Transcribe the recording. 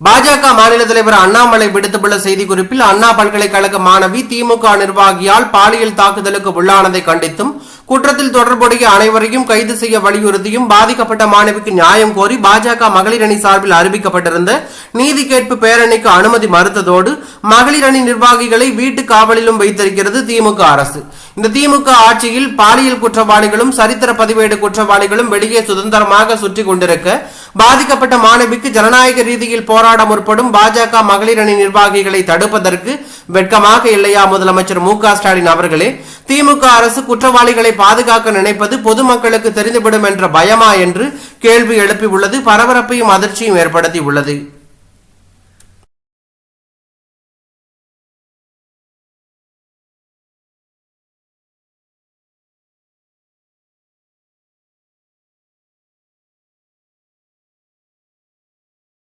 பாஜக மாநில தலைவர் அண்ணாமலை விடுத்துள்ள செய்திக்குறிப்பில் அண்ணா பல்கலைக்கழக மாணவி திமுக நிர்வாகியால் பாலியல் தாக்குதலுக்கு உள்ளானதை கண்டித்தும் குற்றத்தில் தொடர்புடைய அனைவரையும் கைது செய்ய வலியுறுத்தியும் பாதிக்கப்பட்ட மாணவிக்கு நியாயம் கோரி பாஜக மகளிர் அணி சார்பில் அறிவிக்கப்பட்டிருந்த நீதி கேட்பு பேரணிக்கு அனுமதி மறுத்ததோடு மகளிர் அணி நிர்வாகிகளை வீட்டு காவலிலும் வைத்திருக்கிறது திமுக அரசு. இந்த திமுக ஆட்சியில் பாலியல் குற்றவாளிகளும் சரித்திர பதிவேடு குற்றவாளிகளும் வெளியே சுதந்திரமாக சுற்றி கொண்டிருக்க பாதிக்கப்பட்ட மாணவிக்கு ஜனநாயக ரீதியில் போராட முற்படும் பாஜக மகளிர் அணி நிர்வாகிகளை தடுப்பதற்கு வெட்கமாக இல்லையா முதலமைச்சர் மு ஸ்டாலின் அவர்களே திமுக அரசு குற்றவாளிகளை பாதுகாக்க நினைப்பது பொதுமக்களுக்கு தெரிந்துவிடும் என்ற பயமா என்று கேள்வி எழுப்பியுள்ளது. பரபரப்பையும் அதிர்ச்சியும் ஏற்படுத்தி உள்ளது